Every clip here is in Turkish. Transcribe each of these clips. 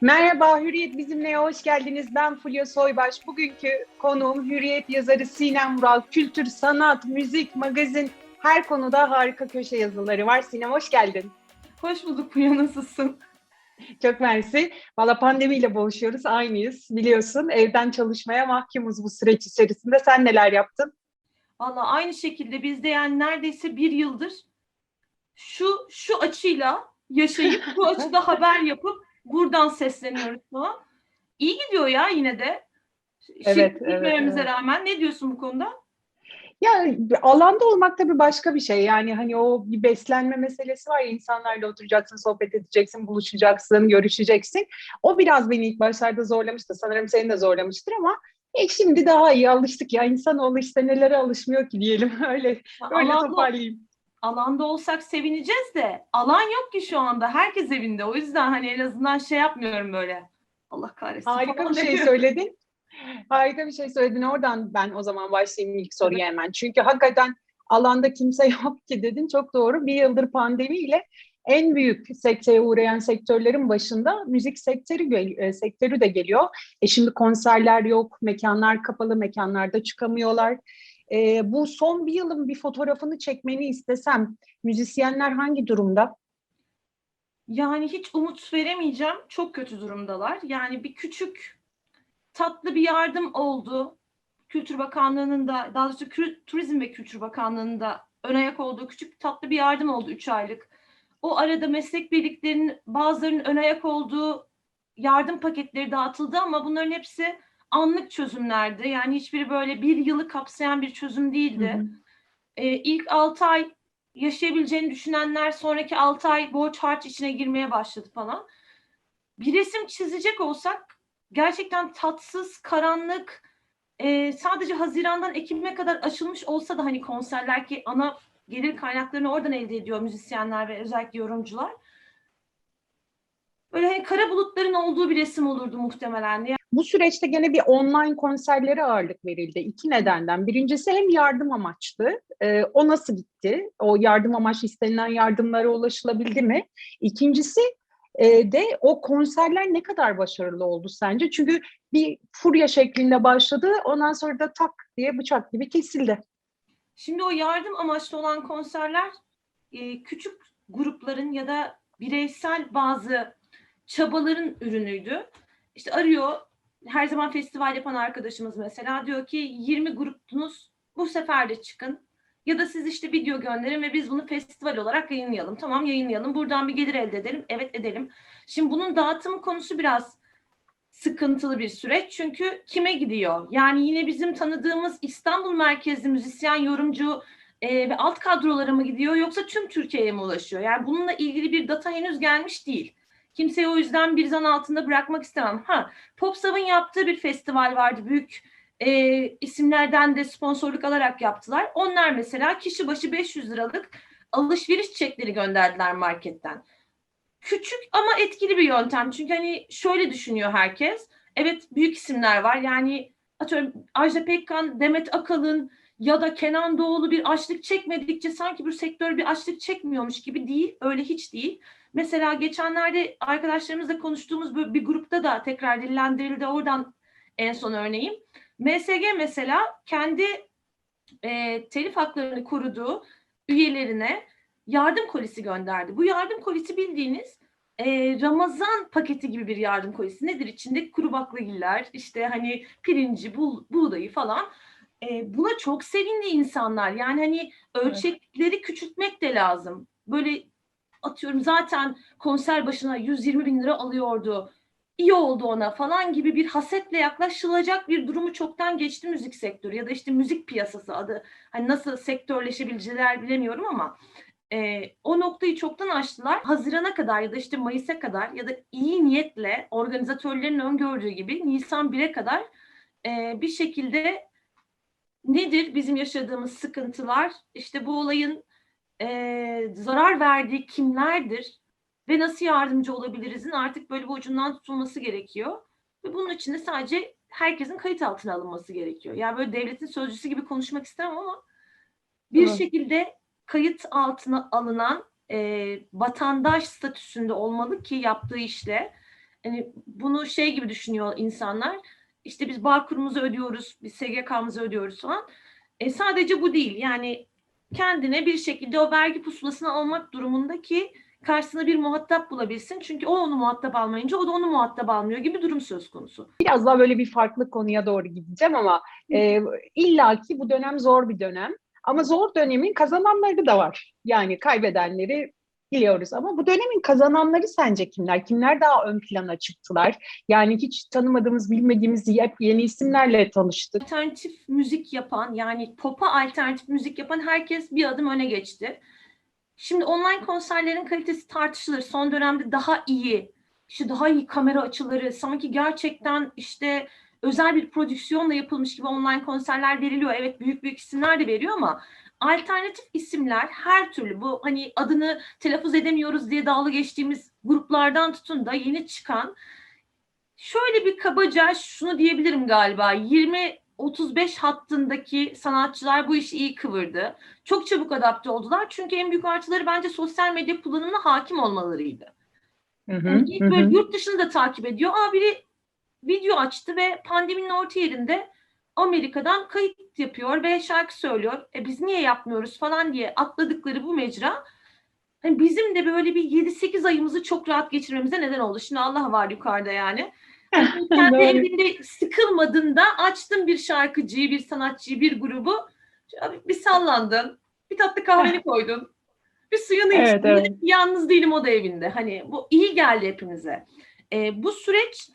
Merhaba Hürriyet bizimle hoş geldiniz. Ben Fulya Soybaş. Bugünkü konuğum Hürriyet yazarı Sinem Vural. Kültür, sanat, müzik, magazin her konuda harika köşe yazıları var. Sinem hoş geldin. Hoş bulduk Fulya nasılsın? Çok mersi. Valla pandemiyle boğuşuyoruz. Aynıyız biliyorsun. Evden çalışmaya mahkumuz bu süreç içerisinde. Sen neler yaptın? Valla aynı şekilde biz de yani neredeyse bir yıldır şu şu açıyla yaşayıp bu açıda haber yapıp buradan sesleniyoruz falan. İyi gidiyor ya yine de. Evet, Şirket evet, evet. rağmen ne diyorsun bu konuda? Ya alanda olmak tabii başka bir şey. Yani hani o bir beslenme meselesi var ya insanlarla oturacaksın, sohbet edeceksin, buluşacaksın, görüşeceksin. O biraz beni ilk başlarda zorlamıştı. Sanırım seni de zorlamıştır ama e, şimdi daha iyi alıştık ya. İnsanoğlu işte nelere alışmıyor ki diyelim. Öyle öyle toparlayayım. Alanda olsak sevineceğiz de alan yok ki şu anda. Herkes evinde. O yüzden hani en azından şey yapmıyorum böyle. Allah kahretsin. Harika bir şey söyledin. Harika bir şey söyledin. Oradan ben o zaman başlayayım ilk soruya hemen. Çünkü hakikaten alanda kimse yok ki dedin. Çok doğru. Bir yıldır pandemiyle en büyük sekteye uğrayan sektörlerin başında müzik sektörü e, sektörü de geliyor. E şimdi konserler yok, mekanlar kapalı, mekanlarda çıkamıyorlar. E, bu son bir yılın bir fotoğrafını çekmeni istesem, müzisyenler hangi durumda? Yani hiç umut veremeyeceğim. Çok kötü durumdalar. Yani bir küçük tatlı bir yardım oldu. Kültür Bakanlığı'nın da daha doğrusu Turizm ve Kültür Bakanlığı'nın da ön ayak olduğu küçük tatlı bir yardım oldu 3 aylık. O arada meslek birliklerinin bazılarının ön ayak olduğu yardım paketleri dağıtıldı ama bunların hepsi anlık çözümlerdi. Yani hiçbiri böyle bir yılı kapsayan bir çözüm değildi. Hı hı. İlk 6 ay yaşayabileceğini düşünenler sonraki 6 ay borç harç içine girmeye başladı falan. Bir resim çizecek olsak gerçekten tatsız, karanlık, e, sadece Haziran'dan Ekim'e kadar açılmış olsa da hani konserler ki ana gelir kaynaklarını oradan elde ediyor müzisyenler ve özellikle yorumcular. Böyle hani kara bulutların olduğu bir resim olurdu muhtemelen. Yani Bu süreçte gene bir online konserlere ağırlık verildi. İki nedenden. Birincisi hem yardım amaçlı. Ee, o nasıl gitti? O yardım amaçlı istenilen yardımlara ulaşılabildi mi? İkincisi e, de o konserler ne kadar başarılı oldu sence? Çünkü bir furya şeklinde başladı. Ondan sonra da tak diye bıçak gibi kesildi. Şimdi o yardım amaçlı olan konserler e, küçük grupların ya da bireysel bazı çabaların ürünüydü. İşte arıyor her zaman festival yapan arkadaşımız mesela diyor ki 20 gruptunuz bu sefer de çıkın. Ya da siz işte video gönderin ve biz bunu festival olarak yayınlayalım. Tamam yayınlayalım. Buradan bir gelir elde edelim. Evet edelim. Şimdi bunun dağıtım konusu biraz sıkıntılı bir süreç. Çünkü kime gidiyor? Yani yine bizim tanıdığımız İstanbul merkezli müzisyen, yorumcu e, ve alt kadrolara mı gidiyor yoksa tüm Türkiye'ye mi ulaşıyor? Yani bununla ilgili bir data henüz gelmiş değil. Kimseyi o yüzden bir zan altında bırakmak istemem. Ha, Popsav'ın yaptığı bir festival vardı. Büyük e, isimlerden de sponsorluk alarak yaptılar. Onlar mesela kişi başı 500 liralık alışveriş çekleri gönderdiler marketten küçük ama etkili bir yöntem. Çünkü hani şöyle düşünüyor herkes. Evet büyük isimler var. Yani atıyorum Ajda Pekkan, Demet Akalın ya da Kenan Doğulu bir açlık çekmedikçe sanki bu sektör bir açlık çekmiyormuş gibi değil. Öyle hiç değil. Mesela geçenlerde arkadaşlarımızla konuştuğumuz bir grupta da tekrar dillendirildi. Oradan en son örneğim. MSG mesela kendi e, telif haklarını koruduğu üyelerine yardım kolisi gönderdi. Bu yardım kolisi bildiğiniz e, Ramazan paketi gibi bir yardım kolisi. Nedir içinde? Kuru baklagiller, işte hani pirinci, bul, buğdayı falan. E, buna çok sevindi insanlar. Yani hani ölçekleri küçültmek de lazım. Böyle atıyorum zaten konser başına 120 bin lira alıyordu. İyi oldu ona falan gibi bir hasetle yaklaşılacak bir durumu çoktan geçti müzik sektörü ya da işte müzik piyasası adı. Hani nasıl sektörleşebileceğler bilemiyorum ama e, o noktayı çoktan aştılar. Hazirana kadar ya da işte Mayıs'a kadar ya da iyi niyetle organizatörlerin öngördüğü gibi Nisan 1'e kadar e, bir şekilde nedir bizim yaşadığımız sıkıntılar? İşte bu olayın e, zarar verdiği kimlerdir ve nasıl yardımcı olabilirizin artık böyle bir ucundan tutulması gerekiyor. Ve bunun için de sadece herkesin kayıt altına alınması gerekiyor. Yani böyle devletin sözcüsü gibi konuşmak istemem ama bir Evet. şekilde kayıt altına alınan e, vatandaş statüsünde olmalı ki yaptığı işle Hani bunu şey gibi düşünüyor insanlar. İşte biz bağ kurumuzu ödüyoruz, biz SGK'mızı ödüyoruz falan. E, sadece bu değil. Yani kendine bir şekilde o vergi pusulasını almak durumunda ki karşısına bir muhatap bulabilsin. Çünkü o onu muhatap almayınca o da onu muhatap almıyor gibi durum söz konusu. Biraz daha böyle bir farklı konuya doğru gideceğim ama e, illaki bu dönem zor bir dönem. Ama zor dönemin kazananları da var. Yani kaybedenleri biliyoruz ama bu dönemin kazananları sence kimler? Kimler daha ön plana çıktılar? Yani hiç tanımadığımız, bilmediğimiz yeni isimlerle tanıştık. Alternatif müzik yapan yani pop'a alternatif müzik yapan herkes bir adım öne geçti. Şimdi online konserlerin kalitesi tartışılır. Son dönemde daha iyi, işte daha iyi kamera açıları, sanki gerçekten işte özel bir prodüksiyonla yapılmış gibi online konserler veriliyor. Evet büyük büyük isimler de veriyor ama alternatif isimler her türlü bu hani adını telaffuz edemiyoruz diye dalga geçtiğimiz gruplardan tutun da yeni çıkan şöyle bir kabaca şunu diyebilirim galiba 20 35 hattındaki sanatçılar bu işi iyi kıvırdı. Çok çabuk adapte oldular. Çünkü en büyük artıları bence sosyal medya kullanımına hakim olmalarıydı. Hı hı, Yani böyle hı. yurt dışını da takip ediyor. Aa biri video açtı ve pandeminin orta yerinde Amerika'dan kayıt yapıyor ve şarkı söylüyor. E biz niye yapmıyoruz falan diye atladıkları bu mecra hani bizim de böyle bir 7-8 ayımızı çok rahat geçirmemize neden oldu. Şimdi Allah var yukarıda yani. Kendi evinde sıkılmadığında açtın bir şarkıcıyı, bir sanatçıyı, bir grubu. Bir sallandın, bir tatlı kahveni koydun, bir suyunu Evet, içtin. evet. Yalnız değilim o da evinde. Hani bu iyi geldi hepimize. Ee, bu süreç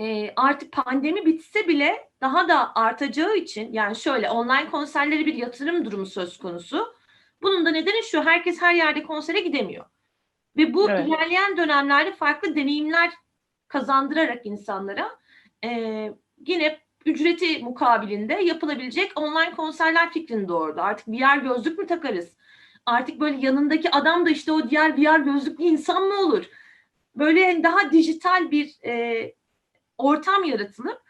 e, artık pandemi bitse bile daha da artacağı için yani şöyle online konserleri bir yatırım durumu söz konusu. Bunun da nedeni şu herkes her yerde konsere gidemiyor. Ve bu Evet. ilerleyen dönemlerde farklı deneyimler kazandırarak insanlara e, yine ücreti mukabilinde yapılabilecek online konserler fikrini doğurdu. Artık VR gözlük mü takarız? Artık böyle yanındaki adam da işte o diğer VR gözlüklü insan mı olur? Böyle daha dijital bir e, ortam yaratılıp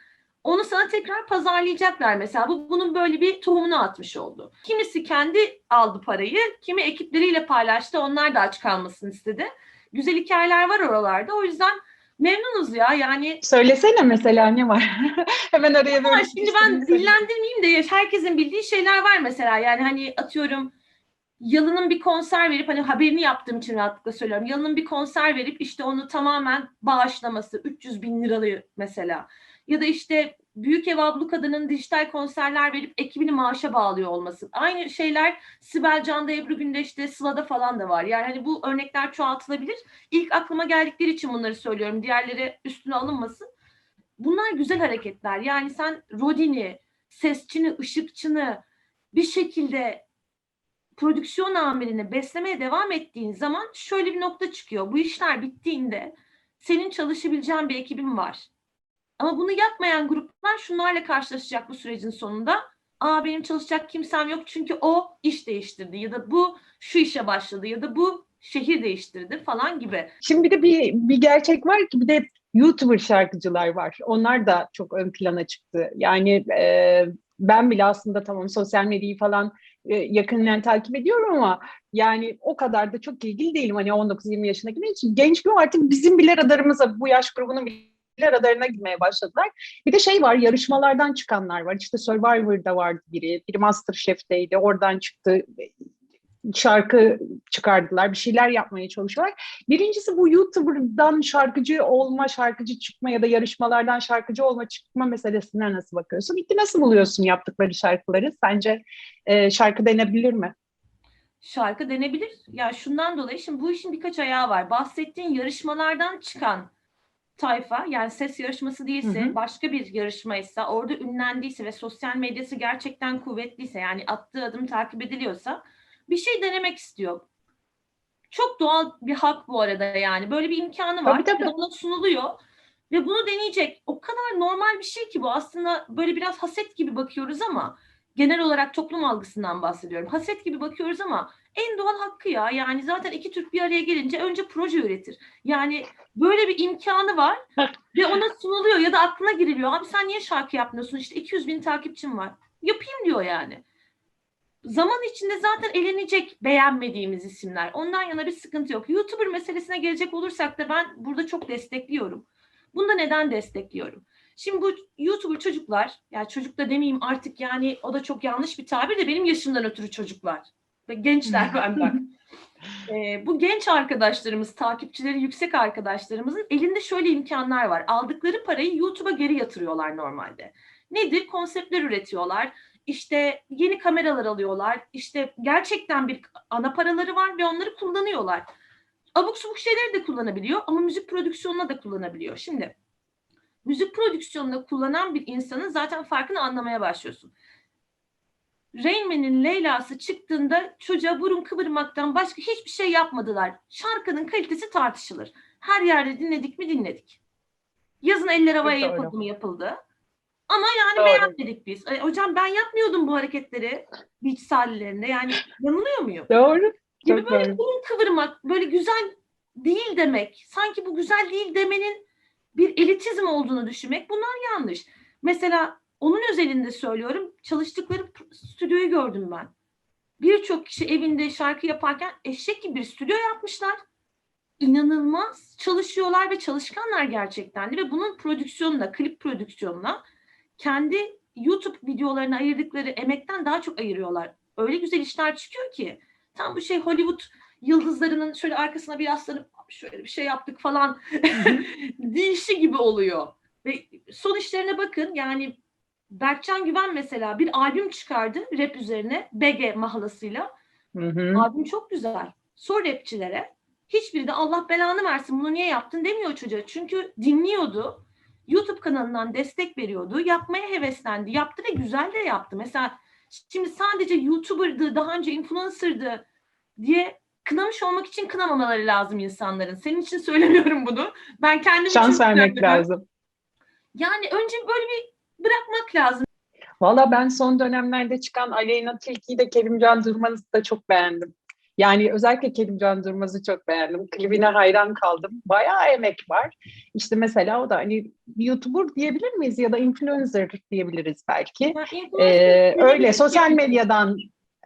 onu sana tekrar pazarlayacaklar mesela. Bu bunun böyle bir tohumunu atmış oldu. Kimisi kendi aldı parayı, kimi ekipleriyle paylaştı. Onlar da aç kalmasını istedi. Güzel hikayeler var oralarda. O yüzden memnunuz ya. Yani Söylesene mesela ne var? Hemen araya böyle şimdi ben dillendirmeyeyim de herkesin bildiği şeyler var mesela. Yani hani atıyorum Yalın'ın bir konser verip hani haberini yaptığım için rahatlıkla söylüyorum. Yalın'ın bir konser verip işte onu tamamen bağışlaması 300 bin liralı mesela. Ya da işte Büyük Ev Ablukada'nın dijital konserler verip ekibini maaşa bağlıyor olması. Aynı şeyler Sibel Can'da, Ebru Gündeş'te, Sıla'da falan da var. Yani hani bu örnekler çoğaltılabilir. İlk aklıma geldikleri için bunları söylüyorum. Diğerleri üstüne alınmasın. Bunlar güzel hareketler. Yani sen Rodin'i, sesçini, ışıkçını bir şekilde prodüksiyon amelini beslemeye devam ettiğin zaman şöyle bir nokta çıkıyor. Bu işler bittiğinde senin çalışabileceğin bir ekibin var. Ama bunu yapmayan gruplar şunlarla karşılaşacak bu sürecin sonunda. Aa benim çalışacak kimsem yok çünkü o iş değiştirdi ya da bu şu işe başladı ya da bu şehir değiştirdi falan gibi. Şimdi bir de bir, bir gerçek var ki bir de YouTuber şarkıcılar var. Onlar da çok ön plana çıktı. Yani e, ben bile aslında tamam sosyal medyayı falan yakından takip ediyorum ama yani o kadar da çok ilgili değilim. Hani 19-20 yaşındakiler için genç bir artık bizim bile radarımıza bu yaş grubunun bile radarına girmeye başladılar. Bir de şey var yarışmalardan çıkanlar var. İşte Survivor'da vardı biri, biri Masterchef'teydi. Oradan çıktı şarkı çıkardılar, bir şeyler yapmaya çalışıyorlar. Birincisi bu YouTuber'dan şarkıcı olma, şarkıcı çıkma ya da yarışmalardan şarkıcı olma çıkma meselesine nasıl bakıyorsun? İlk nasıl buluyorsun yaptıkları şarkıları? Sence e, şarkı denebilir mi? Şarkı denebilir. Ya şundan dolayı şimdi bu işin birkaç ayağı var. Bahsettiğin yarışmalardan çıkan tayfa yani ses yarışması değilse Hı hı. başka bir yarışmaysa orada ünlendiyse ve sosyal medyası gerçekten kuvvetliyse yani attığı adım takip ediliyorsa bir şey denemek istiyor. Çok doğal bir hak bu arada yani. Böyle bir imkanı var. Tabii, tabii. Ona sunuluyor. Ve bunu deneyecek. O kadar normal bir şey ki bu. Aslında böyle biraz haset gibi bakıyoruz ama genel olarak toplum algısından bahsediyorum. Haset gibi bakıyoruz ama en doğal hakkı ya. Yani zaten iki Türk bir araya gelince önce proje üretir. Yani böyle bir imkanı var ve ona sunuluyor ya da aklına giriliyor. Abi sen niye şarkı yapmıyorsun? İşte 200 bin takipçim var. Yapayım diyor yani. Zaman içinde zaten elenecek beğenmediğimiz isimler. Ondan yana bir sıkıntı yok. YouTuber meselesine gelecek olursak da ben burada çok destekliyorum. Bunu da neden destekliyorum? Şimdi bu YouTuber çocuklar, yani çocuk da demeyeyim artık yani o da çok yanlış bir tabir de benim yaşımdan ötürü çocuklar. Ve gençler benden. Ee, bu genç arkadaşlarımız, takipçileri yüksek arkadaşlarımızın elinde şöyle imkanlar var. Aldıkları parayı YouTube'a geri yatırıyorlar normalde. Nedir? Konseptler üretiyorlar. İşte yeni kameralar alıyorlar. İşte gerçekten bir ana paraları var ve onları kullanıyorlar. Abuk subuk şeyleri de kullanabiliyor ama müzik prodüksiyonuna da kullanabiliyor. Şimdi müzik prodüksiyonunda kullanan bir insanın zaten farkını anlamaya başlıyorsun. Rain Man'in Leyla'sı çıktığında çocuğa burun kıvırmaktan başka hiçbir şey yapmadılar. Şarkının kalitesi tartışılır. Her yerde dinledik mi dinledik. Yazın eller havaya yapıldı mı yapıldı. Ama yani Doğru. beğenmedik biz. E, hocam ben yapmıyordum bu hareketleri beach sahillerinde. Yani yanılıyor muyum? Doğru. gibi Çok böyle doğru. kıvırmak, böyle güzel değil demek, sanki bu güzel değil demenin bir elitizm olduğunu düşünmek bunlar yanlış. Mesela onun özelinde söylüyorum, çalıştıkları stüdyoyu gördüm ben. Birçok kişi evinde şarkı yaparken eşek gibi bir stüdyo yapmışlar. İnanılmaz çalışıyorlar ve çalışkanlar gerçekten de ve bunun prodüksiyonuna, klip prodüksiyonuna kendi YouTube videolarına ayırdıkları emekten daha çok ayırıyorlar. Öyle güzel işler çıkıyor ki tam bu şey Hollywood yıldızlarının şöyle arkasına bir yaslanıp şöyle bir şey yaptık falan deyişi gibi oluyor. Ve son işlerine bakın yani Berkcan Güven mesela bir albüm çıkardı rap üzerine BG mahalasıyla. Hı hı. Albüm çok güzel. Sor rapçilere. Hiçbiri de Allah belanı versin bunu niye yaptın demiyor çocuğa. Çünkü dinliyordu. YouTube kanalından destek veriyordu. Yapmaya heveslendi. Yaptı ve güzel de yaptı. Mesela şimdi sadece YouTuber'dı, daha önce influencer'dı diye kınamış olmak için kınamamaları lazım insanların. Senin için söylemiyorum bunu. Ben kendim Şans için vermek söylüyorum. lazım. Yani önce böyle bir bırakmak lazım. Valla ben son dönemlerde çıkan Aleyna Tilki'yi de Kerimcan Durmaz'ı da çok beğendim. Yani özellikle Kerimcan Durmaz'ı çok beğendim. Klibine hayran kaldım. Bayağı emek var. İşte mesela o da hani YouTuber diyebilir miyiz ya da influencer diyebiliriz belki. İnfluencer Ee, öyle sosyal medyadan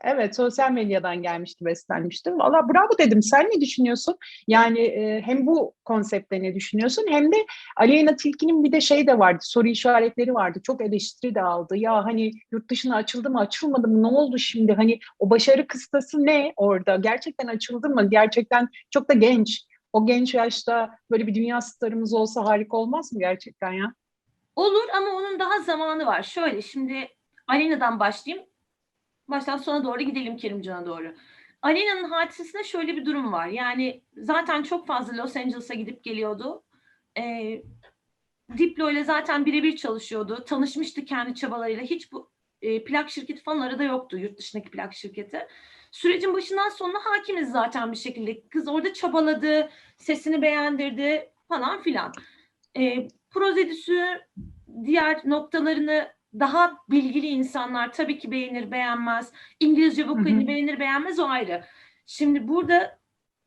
evet sosyal medyadan gelmişti beslenmişti. Valla bravo dedim. Sen ne düşünüyorsun? Yani e, hem bu konseptte ne düşünüyorsun hem de Aleyna Tilki'nin bir de şey de vardı. Soru işaretleri vardı. Çok eleştiri de aldı. Ya hani yurt dışına açıldı mı açılmadı mı? Ne oldu şimdi? Hani o başarı kıstası ne orada? Gerçekten açıldı mı? Gerçekten çok da genç. O genç yaşta böyle bir dünya starımız olsa harika olmaz mı gerçekten ya? Olur ama onun daha zamanı var. Şöyle şimdi Alena'dan başlayayım. Baştan sona doğru gidelim Kerimcan'a doğru. Alena'nın hadisesinde şöyle bir durum var. Yani zaten çok fazla Los Angeles'a gidip geliyordu. Ee, Diplo ile zaten birebir çalışıyordu. Tanışmıştı kendi çabalarıyla. Hiç bu e, plak şirketi falan arada yoktu. Yurt dışındaki plak şirketi. Sürecin başından sonuna hakimiz zaten bir şekilde. Kız orada çabaladı, sesini beğendirdi falan filan. E, prozedüsü, diğer noktalarını daha bilgili insanlar tabii ki beğenir, beğenmez. İngilizce vokalini beğenir, beğenmez o ayrı. Şimdi burada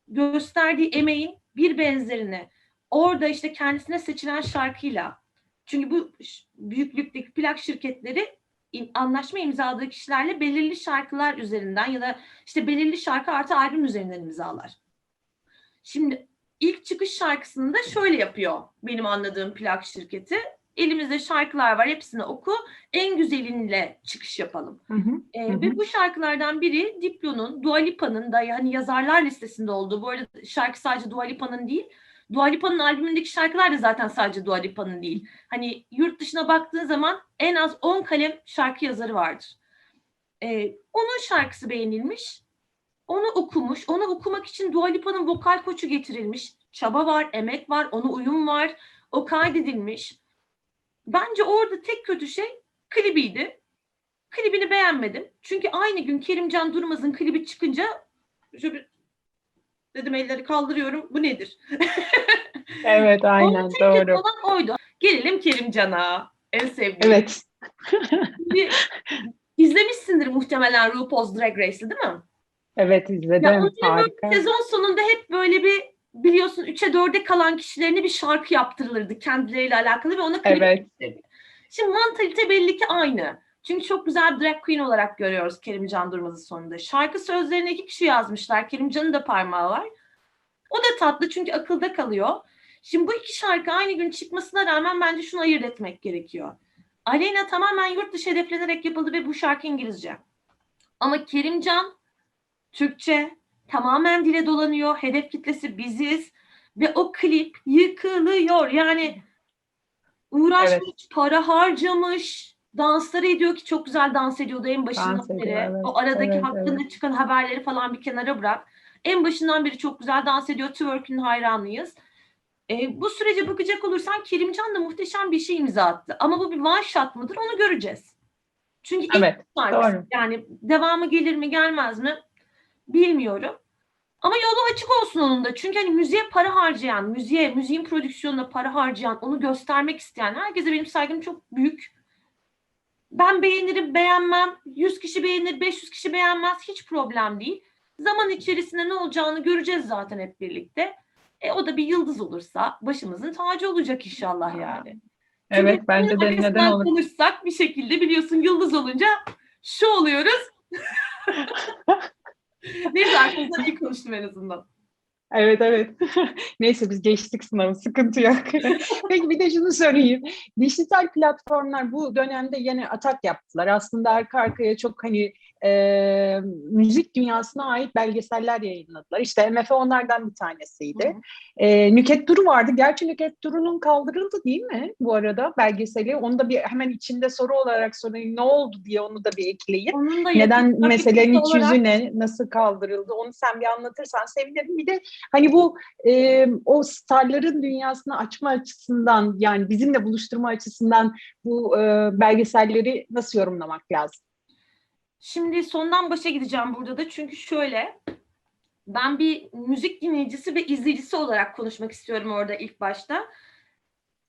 gösterdiği emeğin bir benzerini orada işte kendisine seçilen şarkıyla çünkü bu büyüklükteki plak şirketleri anlaşma imzaladığı kişilerle belirli şarkılar üzerinden ya da işte belirli şarkı artı albüm üzerinden imzalar. Şimdi ilk çıkış şarkısını da şöyle yapıyor benim anladığım plak şirketi. Elimizde şarkılar var hepsini oku en güzelinle çıkış yapalım. Hı hı. Ee, Hı. Ve bu şarkılardan biri Diplo'nun, Dua Lipa'nın da yani yazarlar listesinde olduğu. Bu arada şarkı sadece Dua Lipa'nın değil. Dua Lipa'nın albümündeki şarkılar da zaten sadece Dua Lipa'nın değil. Hani yurt dışına baktığın zaman en az 10 kalem şarkı yazarı vardır. Ee, onun şarkısı beğenilmiş. Onu okumuş. Onu okumak için Dua Lipa'nın vokal koçu getirilmiş. Çaba var, emek var, ona uyum var. O kaydedilmiş. Bence orada tek kötü şey klibiydi. Klibini beğenmedim. Çünkü aynı gün Kerimcan Durmaz'ın klibi çıkınca şöyle bir dedim elleri kaldırıyorum. Bu nedir? Evet aynen tek doğru. olan oydu. Gelelim Kerimcan'a. En sevdiğim. Evet. İzlemişsindir muhtemelen RuPaul's Drag Race'i değil mi? Evet Ya izledim. onların Harika. Sezon sonunda hep böyle bir biliyorsun 3'e 4'e kalan kişilerine bir şarkı yaptırılırdı kendileriyle alakalı ve ona klip Evet. Şimdi mantalite belli ki aynı. Çünkü çok güzel drag queen olarak görüyoruz Kerimcan Durmaz'ı sonunda. Şarkı sözlerini iki kişi yazmışlar. Kerimcan'ın da parmağı var. O da tatlı çünkü akılda kalıyor. Şimdi bu iki şarkı aynı gün çıkmasına rağmen bence şunu ayırt etmek gerekiyor. Aleyna tamamen yurt dışı hedeflenerek yapıldı ve bu şarkı İngilizce. Ama Kerimcan Türkçe tamamen dile dolanıyor. Hedef kitlesi biziz ve o klip yıkılıyor. Yani uğraşmış, para harcamış, dansları ediyor ki çok güzel dans ediyordu en başından Dans ediyor, beri. evet. O aradaki Evet, hakkında çıkan haberleri falan bir kenara bırak. En başından beri çok güzel dans ediyor. Twerk'ün hayranıyız. E, bu sürece bakacak olursan Kerimcan da muhteşem bir şey imza attı. Ama bu bir one shot mıdır onu göreceğiz. Çünkü Evet, doğru. Yani devamı gelir mi gelmez mi bilmiyorum. Ama yolu açık olsun onun da. Çünkü hani müziğe para harcayan, müziğe, müziğin prodüksiyonuna para harcayan, onu göstermek isteyen herkese benim saygım çok büyük. Ben beğenirim, beğenmem. 100 kişi beğenir, 500 kişi beğenmez. Hiç problem değil. Zaman içerisinde ne olacağını göreceğiz zaten hep birlikte. E, o da bir yıldız olursa başımızın tacı olacak inşallah yani. Evet Çünkü bence de neden olur. konuşsak bir şekilde biliyorsun yıldız olunca şu oluyoruz. Neyse arkamızdan iyi konuştum en azından. Evet evet. Neyse biz geçtik sınavı sıkıntı yok. Peki bir de şunu sorayım. Dijital platformlar bu dönemde yine atak yaptılar. Aslında arka arkaya çok hani e, müzik dünyasına ait belgeseller yayınladılar. İşte MF onlardan bir tanesiydi. Hı hı. E, Nüket Duru vardı. Gerçi Nüket Duru'nun kaldırıldı değil mi bu arada belgeseli? Onu da bir hemen içinde soru olarak sorayım. Ne oldu diye onu da bir ekleyin. Onun da Neden meselenin iç olarak- yüzü ne, nasıl kaldırıldı onu sen bir anlatırsan sevinirim. Bir de hani bu e, o starların dünyasını açma açısından yani bizimle buluşturma açısından bu e, belgeselleri nasıl yorumlamak lazım? Şimdi sondan başa gideceğim burada da çünkü şöyle ben bir müzik dinleyicisi ve izleyicisi olarak konuşmak istiyorum orada ilk başta.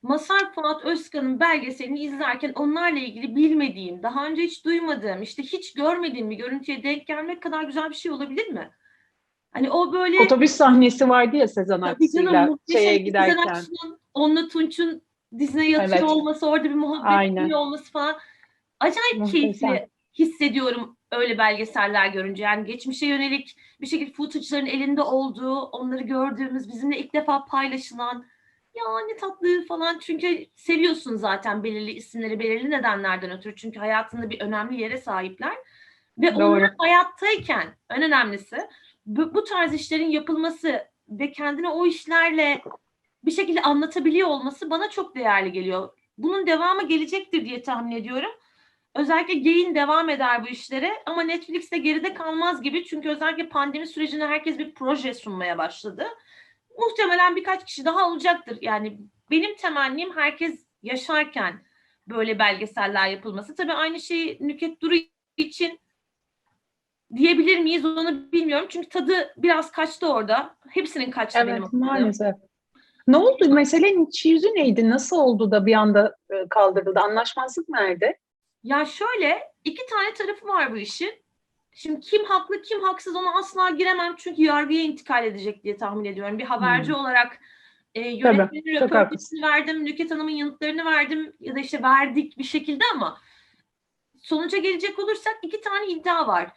Masar Fuat Özkan'ın belgeselini izlerken onlarla ilgili bilmediğim, daha önce hiç duymadığım, işte hiç görmediğim bir görüntüye denk gelmek kadar güzel bir şey olabilir mi? Hani o böyle Otobüs sahnesi vardı ya Sezen Aksu'yla şeye Sezen giderken. Aksu'nun, Onunla Tunç'un dizine yatıyor Evet. olması, orada bir muhabbet dönüyor olması falan. Acayip Muhteşem. keyifli hissediyorum öyle belgeseller görünce. Yani geçmişe yönelik bir şekilde footage'ların elinde olduğu, onları gördüğümüz, bizimle ilk defa paylaşılan ya ne tatlı falan. Çünkü seviyorsun zaten belirli isimleri belirli nedenlerden ötürü. Çünkü hayatında bir önemli yere sahipler. Ve Doğru. onlar hayattayken en önemlisi bu, bu tarz işlerin yapılması ve kendini o işlerle bir şekilde anlatabiliyor olması bana çok değerli geliyor. Bunun devamı gelecektir diye tahmin ediyorum. Özellikle Gain devam eder bu işlere ama Netflix de geride kalmaz gibi çünkü özellikle pandemi sürecinde herkes bir proje sunmaya başladı. Muhtemelen birkaç kişi daha olacaktır. Yani benim temennim herkes yaşarken böyle belgeseller yapılması. Tabii aynı şeyi Nüket Duru için diyebilir miyiz onu bilmiyorum. Çünkü tadı biraz kaçtı orada. Hepsinin kaçtı benim Evet okudığım. maalesef. Ne oldu? Meselenin iç yüzü neydi? Nasıl oldu da bir anda e, kaldırıldı? Anlaşmazlık nerede? Ya şöyle iki tane tarafı var bu işin. Şimdi kim haklı kim haksız ona asla giremem çünkü yargıya intikal edecek diye tahmin ediyorum. Bir haberci Hmm. olarak e, yönetmenin röportajını verdim, Nüket Hanım'ın yanıtlarını verdim ya da işte verdik bir şekilde ama sonuca gelecek olursak iki tane iddia var.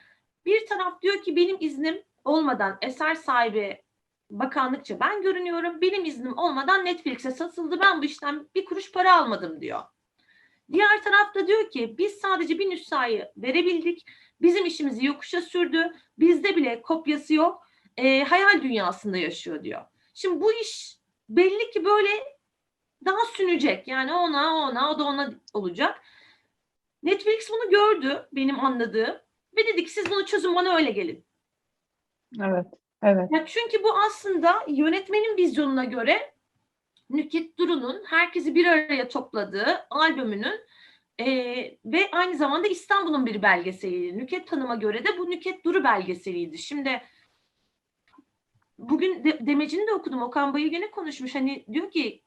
Bir taraf diyor ki benim iznim olmadan eser sahibi bakanlıkça ben görünüyorum. Benim iznim olmadan Netflix'e satıldı. Ben bu işten bir kuruş para almadım diyor. Diğer taraf da diyor ki biz sadece bir nüshayı verebildik. Bizim işimizi yokuşa sürdü. Bizde bile kopyası yok. Ee, hayal dünyasında yaşıyor diyor. Şimdi bu iş belli ki böyle daha sünecek. Yani ona ona o da ona olacak. Netflix bunu gördü benim anladığım. Ve dedi ki siz bunu çözün bana öyle gelin. Evet. Evet. Ya çünkü bu aslında yönetmenin vizyonuna göre Nüket Duru'nun herkesi bir araya topladığı albümünün eee, ve aynı zamanda İstanbul'un bir belgeseliydi. Nüket Hanım'a göre de bu Nüket Duru belgeseliydi. Şimdi bugün de, demecini de okudum. Okan Bayülgen'e konuşmuş. Hani diyor ki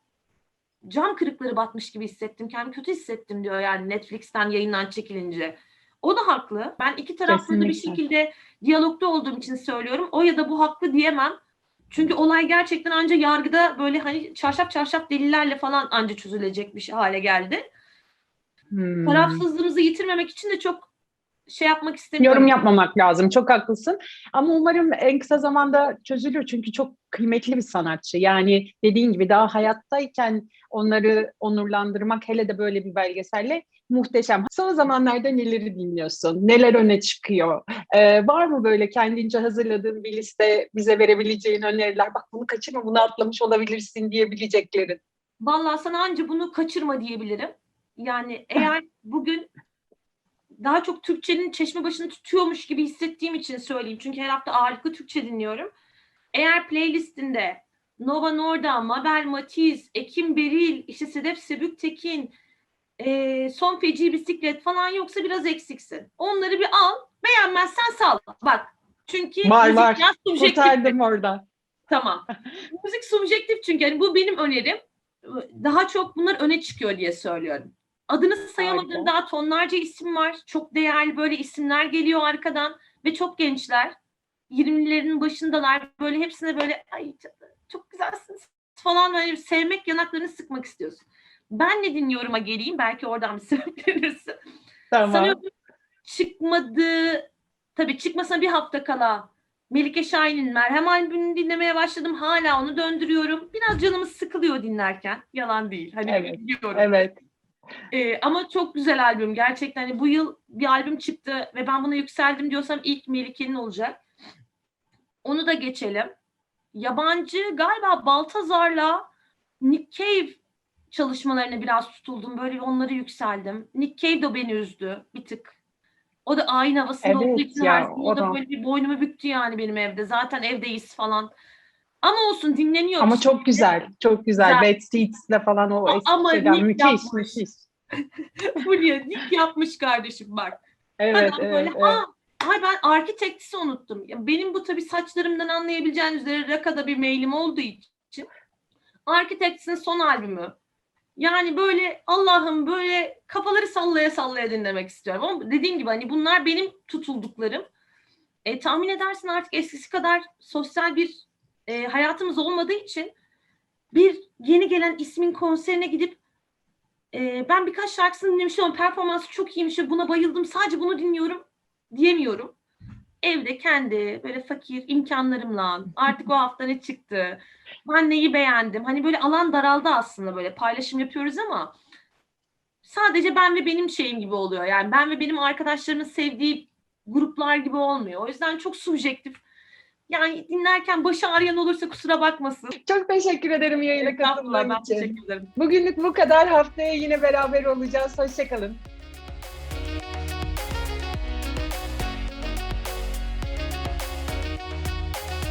cam kırıkları batmış gibi hissettim. Kendimi kötü hissettim diyor yani Netflix'ten yayından çekilince. O da haklı. Ben iki taraflı da bir şekilde diyalogda olduğum için söylüyorum. O ya da bu haklı diyemem. Çünkü olay gerçekten anca yargıda böyle hani çarşaf çarşaf delillerle falan anca çözülecek bir şey hale geldi. Hmm. Tarafsızlığımızı yitirmemek için de çok şey yapmak istemiyorum. Yorum yapmamak lazım. Çok haklısın. Ama umarım en kısa zamanda çözülür. Çünkü çok kıymetli bir sanatçı. Yani dediğin gibi daha hayattayken onları onurlandırmak hele de böyle bir belgeselle muhteşem. Son zamanlarda neleri dinliyorsun? Neler öne çıkıyor? Ee, var mı böyle kendince hazırladığın bir liste bize verebileceğin öneriler? Bak bunu kaçırma, bunu atlamış olabilirsin diyebileceklerin. Vallahi sana anca bunu kaçırma diyebilirim. Yani eğer bugün daha çok Türkçenin çeşme başını tutuyormuş gibi hissettiğim için söyleyeyim. Çünkü her hafta ağırlıklı Türkçe dinliyorum. Eğer playlistinde Nova Norda, Mabel Matiz, Ekim Beril, işte Sedef Sebüktekin, eee Son Feci Bisiklet falan yoksa biraz eksiksin. Onları bir al. Beğenmezsen sal. Bak. Çünkü Var, müzik var. biraz subjektif. Kurtardım orada. Tamam. Müzik subjektif çünkü yani bu benim önerim. Daha çok bunlar öne çıkıyor diye söylüyorum. Adını sayamadığım Harika. daha tonlarca isim var. Çok değerli böyle isimler geliyor arkadan ve çok gençler. 20'lerin başındalar. Böyle hepsine böyle ay çok güzelsiniz falan böyle sevmek yanaklarını sıkmak istiyorsun. Ben ne dinliyorum'a geleyim. Belki oradan bir sebeplenirsin. Tamam. Sanıyorum çıkmadı. Tabii çıkmasına bir hafta kala Melike Şahin'in Merhem albümünü dinlemeye başladım. Hala onu döndürüyorum. Biraz canımız sıkılıyor dinlerken. Yalan değil. Hani Evet, biliyorum. Evet. Ee, ama çok güzel albüm. Gerçekten hani bu yıl bir albüm çıktı ve ben buna yükseldim diyorsam ilk Melike'nin olacak. Onu da geçelim. Yabancı galiba Baltazar'la Nick Cave çalışmalarına biraz tutuldum. Böyle bir onları yükseldim. Nick Cave de beni üzdü bir tık. O da ayin havasında Evet olduğu için ya, her o o da da. böyle bir boynumu büktü yani benim evde. Zaten evdeyiz falan. Ama olsun dinleniyor. Ama bir çok güzel, çok güzel. Güzel. Bad Seeds'le falan o eski ama şeyden müthiş, müthiş. Fulya Nick yapmış kardeşim bak. Evet, Adam evet, böyle evet. ha ay ben arkitektisi unuttum. Ya benim bu tabii saçlarımdan anlayabileceğiniz üzere Raka'da bir mailim olduğu için Architects'in son albümü. Yani böyle Allah'ım böyle kafaları sallaya sallaya dinlemek istiyorum. Ama dediğim gibi hani bunlar benim tutulduklarım. E, tahmin edersin artık eskisi kadar sosyal bir e, hayatımız olmadığı için bir yeni gelen ismin konserine gidip e, ben birkaç şarkısını dinlemiştim ama performansı çok iyiymiş buna bayıldım. Sadece bunu dinliyorum diyemiyorum. Evde kendi böyle fakir imkanlarımla artık o hafta ne çıktı? Ben neyi beğendim? Hani böyle alan daraldı aslında böyle paylaşım yapıyoruz ama sadece ben ve benim şeyim gibi oluyor. Yani ben ve benim arkadaşlarımın sevdiği gruplar gibi olmuyor. O yüzden çok subjektif. Yani dinlerken başı ağrıyan olursa kusura bakmasın. Çok teşekkür ederim yayına katıldığın ben için. teşekkür ederim. Bugünlük bu kadar. Haftaya yine beraber olacağız. Hoşçakalın.